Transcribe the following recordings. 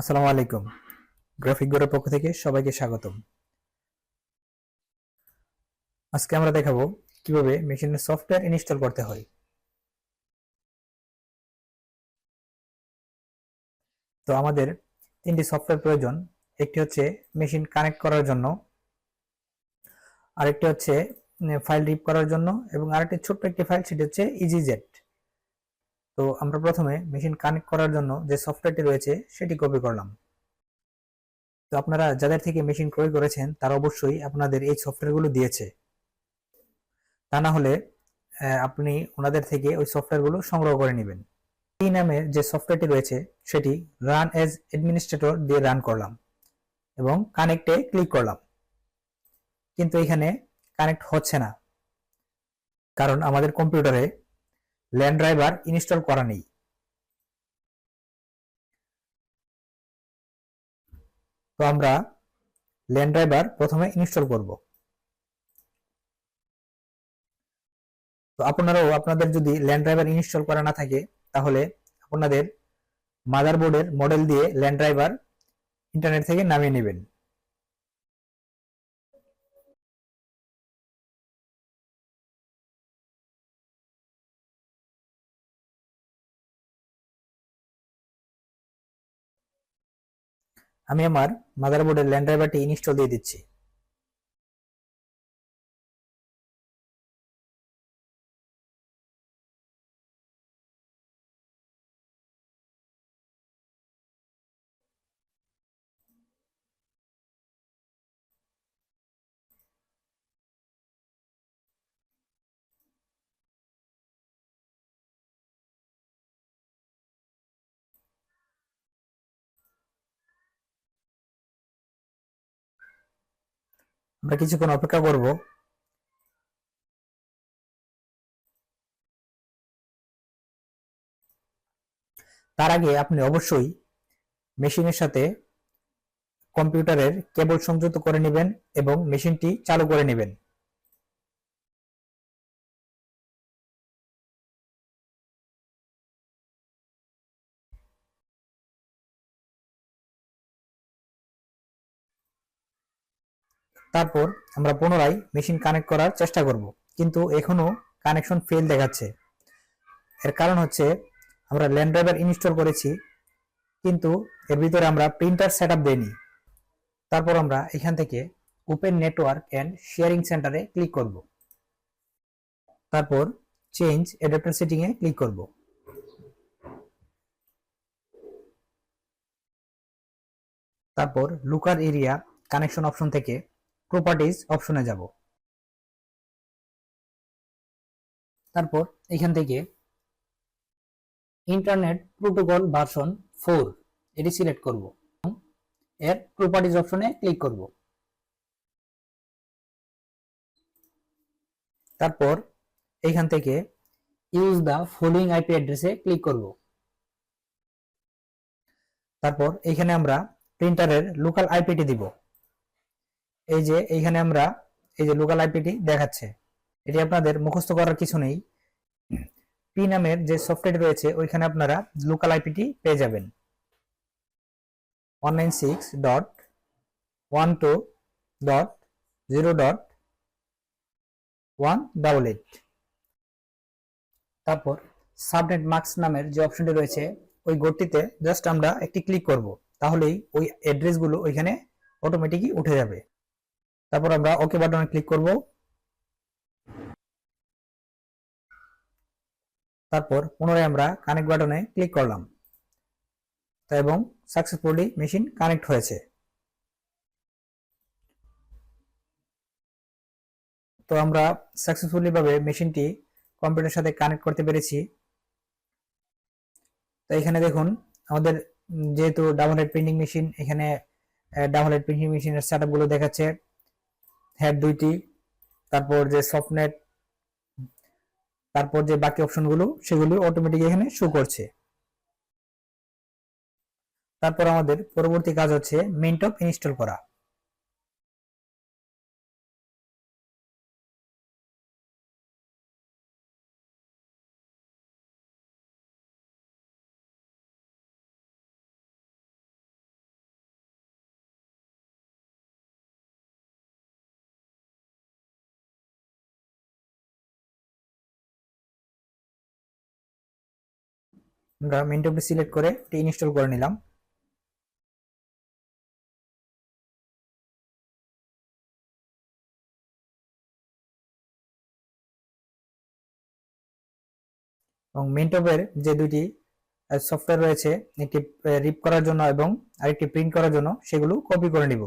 আসসালামু আলাইকুম। গ্রাফিক গোরের পক্ষ থেকে সবাইকে স্বাগতম। আজকে আমরা দেখাবো কীভাবে মেশিনের সফটওয়্যার ইনস্টল করতে হয়। তো আমাদের তিনটি সফটওয়্যার প্রয়োজন, একটি হচ্ছে মেশিন কানেক্ট করার জন্য, আরেকটি হচ্ছে ফাইল রিপ করার জন্য এবং আরেকটি ছোট্ট একটি ফাইল, সেটি হচ্ছে ইজিজেট তো আমরা প্রথমে মেশিন কানেক্ট করার জন্য যে সফটওয়্যারটি রয়েছে, সেটি কপি করলাম। তো আপনারা যাদের থেকে মেশিন ক্রয় করেছেন, তারা অবশ্যই আপনাদের এই সফটওয়্যারগুলো দিয়েছে। তা না হলে আপনি ওনাদের থেকে ওই সফটওয়্যারগুলো সংগ্রহ করে নেবেন। এই নামের যে সফটওয়্যারটি রয়েছে, সেটি রান এজ অ্যাডমিনিস্ট্রেটর দিয়ে রান করলাম এবং কানেক্টে ক্লিক করলাম। কিন্তু এখানে কানেক্ট হচ্ছে না, কারণ আমাদের কম্পিউটারে ল্যান্ড ড্রাইভার ইনস্টল করা নেই। তো আমরা ল্যান্ড ড্রাইভার প্রথমে ইনস্টল করব। তো আপনারাও, আপনাদের যদি ল্যান্ড ড্রাইভার ইনস্টল করা না থাকে, তাহলে আপনাদের মাদারবোর্ডের মডেল দিয়ে ল্যান্ড ড্রাইভার ইন্টারনেট থেকে নামিয়ে নেবেন। আমি আমার মাদারবোর্ডের ল্যান্ড ড্রাইভারটি ইনস্টল দিয়ে দিচ্ছি। আমরা কিছুক্ষণ অপেক্ষা করব। তার আগে আপনি অবশ্যই মেশিনের সাথে কম্পিউটারের কেবল সংযুক্ত করে নেবেন এবং মেশিনটি চালু করে নেবেন। তারপর আমরা পুনরায় মেশিন কানেক্ট করার চেষ্টা করব। কিন্তু এখনও কানেকশন ফেল দেখাচ্ছে। এর কারণ হচ্ছে আমরা ল্যান্ড ড্রাইভার ইনস্টল করেছি, কিন্তু এর ভিতরে আমরা প্রিন্টার সেট আপ দেইনি। তারপর আমরা এখান থেকে ওপেন নেটওয়ার্ক অ্যান্ড শেয়ারিং সেন্টারে ক্লিক করব। তারপর চেঞ্জ অ্যাডাপ্টার সেটিং এ ক্লিক করব। তারপর লুকার এরিয়া কানেকশন অপশন থেকে প্রপার্টিজ অপশনে যাব। তারপর এখান থেকে ইন্টারনেট প্রোটোকল ভার্সন ফোর এটি সিলেক্ট করব। এর প্রপার্টিজ অপশনে ক্লিক করব। তারপর এখান থেকে ইউজ দা ফলোইং আইপি অ্যাড্রেসে ক্লিক করব। তারপর এখানে আমরা প্রিন্টারের লোকাল আইপিটি দিব। এই যে এইখানে আমরা এই যে লোকাল আইপিটি দেখাচ্ছে, এটি আপনাদের মুখস্থ করার কিছু নেই। পি নামের যে সফটওয়্যার রয়েছে, ওইখানে আপনারা লোকাল আইপিটি পেয়ে যাবেন। One nine six dot one two dot zero dot one double eight তারপর সাবনেট মার্কস নামের যে অপশনটি রয়েছে, ওই গোটটিতে জাস্ট আমরা একটি ক্লিক করব, তাহলেই ওই অ্যাড্রেসগুলো ওইখানে অটোমেটিকই উঠে যাবে। তারপর আমরা ওকে বাটনে ক্লিক করব। তারপর পুনরায় আমরা কানেক্ট বাটনে ক্লিক করলাম। এবং সাকসেসফুলি মেশিন কানেক্ট হয়েছে। তো আমরা সাকসেসফুলি ভাবে মেশিনটি কম্পিউটারের সাথে কানেক্ট করতে পেরেছি। তো এখানে দেখুন, আমাদের যেহেতু ডাবল হেড প্রিন্টিং মেশিন এখানে ডাবল হেড প্রিন্টিং মেশিনের সেটআপগুলো দেখাচ্ছে। হেড দুইটি, তারপর যে সফটনেট তারপর যে বাকি অপশনগুলো সেগুলো অটোমেটিক এখানে শো করছে। তারপর আমাদের পরবর্তী কাজ হচ্ছে মিন্টপ ইনস্টল করা। আমরা মেনটপটি সিলেক্ট করে এটি ইনস্টল করে নিলাম। এবং মেনটপের যে দুটি সফটওয়্যার রয়েছে, একটি রিপ করার জন্য এবং আরেকটি প্রিন্ট করার জন্য, সেগুলো কপি করে নিব।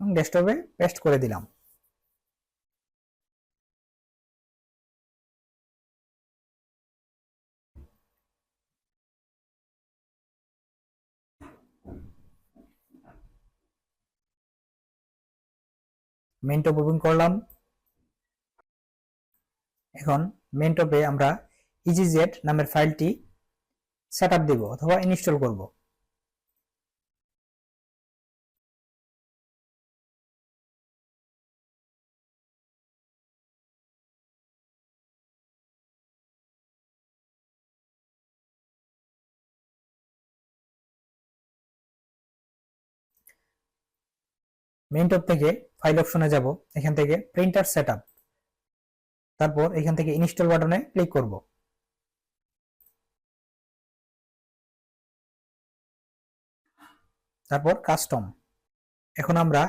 ডেস্কটপে পেস্ট করে দিলাম। মেন টপ ওপেন করলাম। এখন মেন টপে আমরা ইজিজেট নামের ফাইলটি সেট আপ দিব অথবা ইনস্টল করব। মেইন টপ থেকে ফাইল অপশনে যাব, এখান থেকে প্রিন্টার সেটআপ তারপর এখান থেকে ইনস্টল বাটনে ক্লিক করব। তারপর কাস্টম এখন আমরা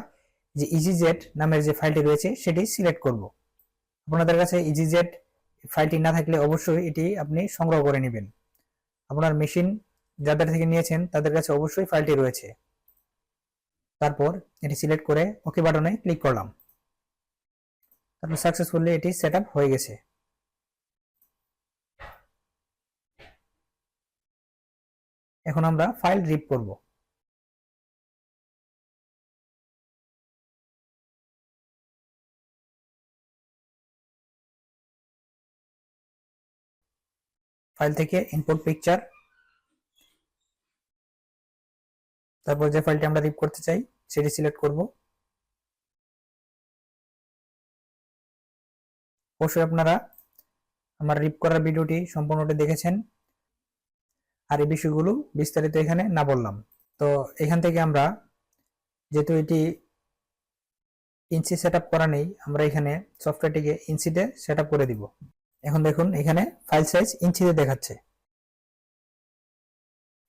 যে ইজিজেট নামের যে ফাইলটি রয়েছে, সেটি সিলেক্ট করব। আপনাদের কাছে ইজিজেট ফাইলটি না থাকলে অবশ্যই এটি আপনি সংগ্রহ করে নেবেন। আপনার মেশিন যাদের থেকে নিয়েছেন, তাদের কাছে অবশ্যই ফাইলটি রয়েছে। তারপর এটি সিলেক্ট করে ওকে বাটনে ক্লিক করলাম। তারপর সাকসেসফুলি এটি সেট হয়ে গেছে। এখন আমরা ফাইল রিপ করব। ফাইল থেকে ইনপুট পিকচার তারপর যে ফাইলটি আমরা রিপ করতে চাই, সেটি সিলেক্ট করব। অবশ্যই আপনারা আমার রিপ করার ভিডিওটি সম্পূর্ণটি দেখেছেন। আর এই বিষয়গুলো বিস্তারিত এখানে না বললাম। তো এখান থেকে আমরা, যেহেতু এটি ইঞ্চি সেট করা নেই, আমরা এখানে সফটওয়্যারটিকে ইঞ্চিতে সেট করে দিব। এখন দেখুন, এখানে ফাইল সাইজ ইঞ্চিতে দেখাচ্ছে।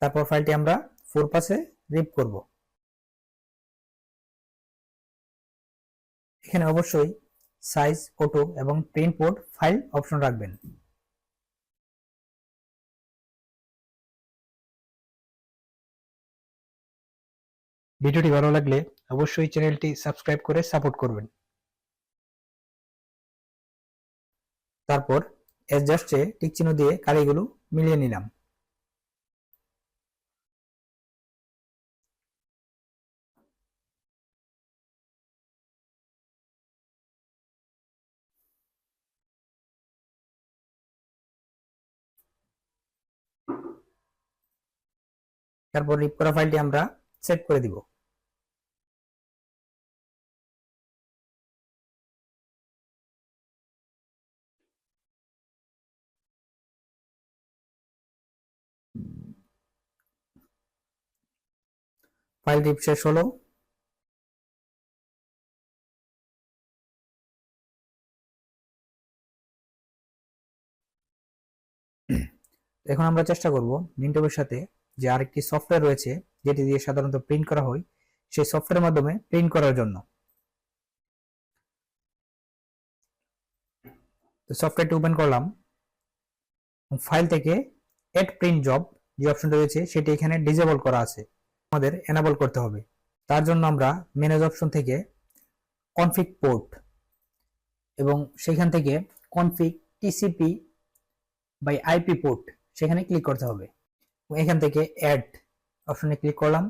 তারপর ফাইলটি আমরা ফোর পাসে রিপ করব। এখানে অবশ্যই সাইজ অটো এবং প্রিন্ট পোর্ট ফাইল অপশন রাখবেন। ভিডিওটি ভালো লাগলে অবশ্যই চ্যানেলটি সাবস্ক্রাইব করে সাপোর্ট করবেন। তারপর অ্যাডজাস্টে টিক চিহ্ন দিয়ে কালিগুলো মিলিয়ে নিলাম। তারপর রিপ করা ফাইলটি আমরা সেভ করে দিব। ফাইল রিপ শেষ হলো। এখন আমরা চেষ্টা করব মিন্টবের সাথে যে আরেকটি সফটওয়্যার রয়েছে, যেটি দিয়ে সাধারণত প্রিন্ট করা হয়, সেই সফটওয়্যারের মাধ্যমে প্রিন্ট করার জন্য। তো সফটওয়্যারটি ওপেন করলাম। ফাইল থেকে এড প্রিন্ট জব যে অপশনটা রয়েছে, সেটি এখানে ডিজেবল করা আছে। আমাদের এনাবল করতে হবে। তার জন্য আমরা ম্যানেজ অপশন থেকে কনফিগ পোর্ট এবং সেখান থেকে config TCP by IP port সেখানে ক্লিক করতে হবে। এখান থেকে অ্যাড অপশনে ক্লিক করলাম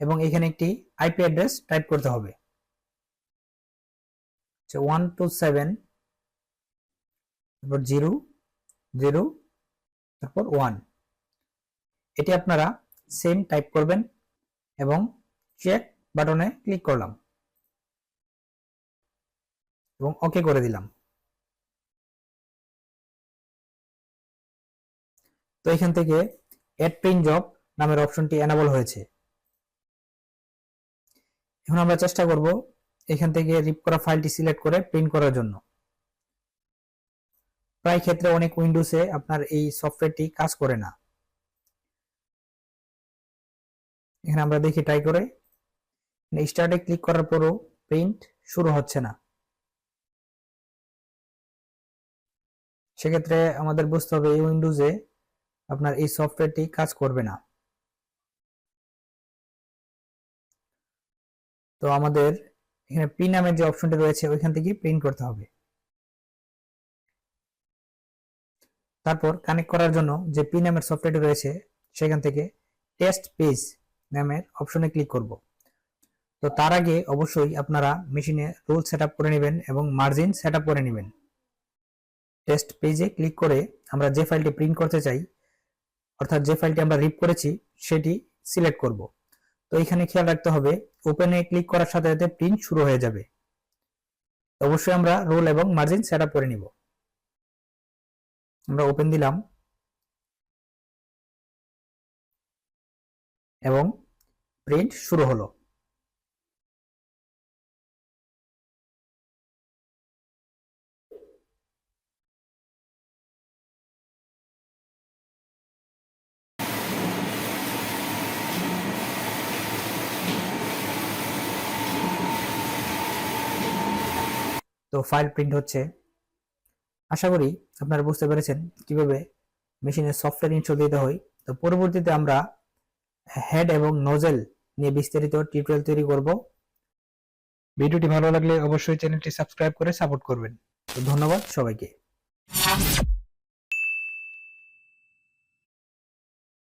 এবং এখানে একটি আইপি অ্যাড্রেস টাইপ করতে হবে। ওয়ান টু সেভেন তারপর জিরো জিরো তারপর ওয়ান এটি আপনারা সেম টাইপ করবেন এবং চেক বাটনে ক্লিক করলাম এবং ওকে করে দিলাম। তো এখান থেকে অ্যাড পেইন জব নামের অপশনটি এনাবল হয়েছে। এখন আমরা চেষ্টা করব এখান থেকে রিপ করা ফাইলটি সিলেক্ট করে প্রিন্ট করার জন্য। প্রায় ক্ষেত্রে অনেক উইন্ডোজে আপনার এই সফটওয়্যারটি কাজ করে না। এখানে আমরা দেখি ট্রাই করে। স্টার্টে ক্লিক করার পরও প্রিন্ট শুরু হচ্ছে না। সেক্ষেত্রে আমাদের বুঝতে হবে এই উইন্ডোজে আপনার এই সফটওয়্যারটি কাজ করবে না। তো আমাদের এখানে পি নামের যে অপশনটি রয়েছে, ওইখান থেকে প্রিন্ট করতে হবে। তারপর কানেক্ট করার জন্য যে পি নামের সফটওয়্যারটি রয়েছে, সেখান থেকে টেস্ট পেজ নামের অপশনে ক্লিক করব। তো তার আগে অবশ্যই আপনারা মেশিনে রুল সেট করে নেবেন এবং মার্জিন সেট করে নেবেন। টেস্ট পেজে ক্লিক করে আমরা যে ফাইলটি প্রিন্ট করতে চাই অর্থাৎ যে ফাইলটি আমরা রিপ করেছি, সেটি সিলেক্ট করব। তো এখানে খেয়াল রাখতে হবে ওপেনে ক্লিক করার সাথে সাথে প্রিন্ট শুরু হয়ে যাবে। অবশ্যই আমরা রোল এবং মার্জিন সেট করে নিব। আমরা ওপেন দিলাম। এবং প্রিন্ট শুরু হলো। তো ফাইল প্রিন্ট হচ্ছে। আশা করি আপনারা বুঝতে পেরেছেন কীভাবে মেশিনের সফটওয়্যার ইনস্টল দিতে হয়। তো পরবর্তীতে আমরা হেড এবং নজেল নিয়ে বিস্তারিত টিউটোরিয়াল তৈরি করব। ভিডিওটি ভালো লাগলে অবশ্যই চ্যানেলটি সাবস্ক্রাইব করে সাপোর্ট করবেন। তো ধন্যবাদ সবাইকে।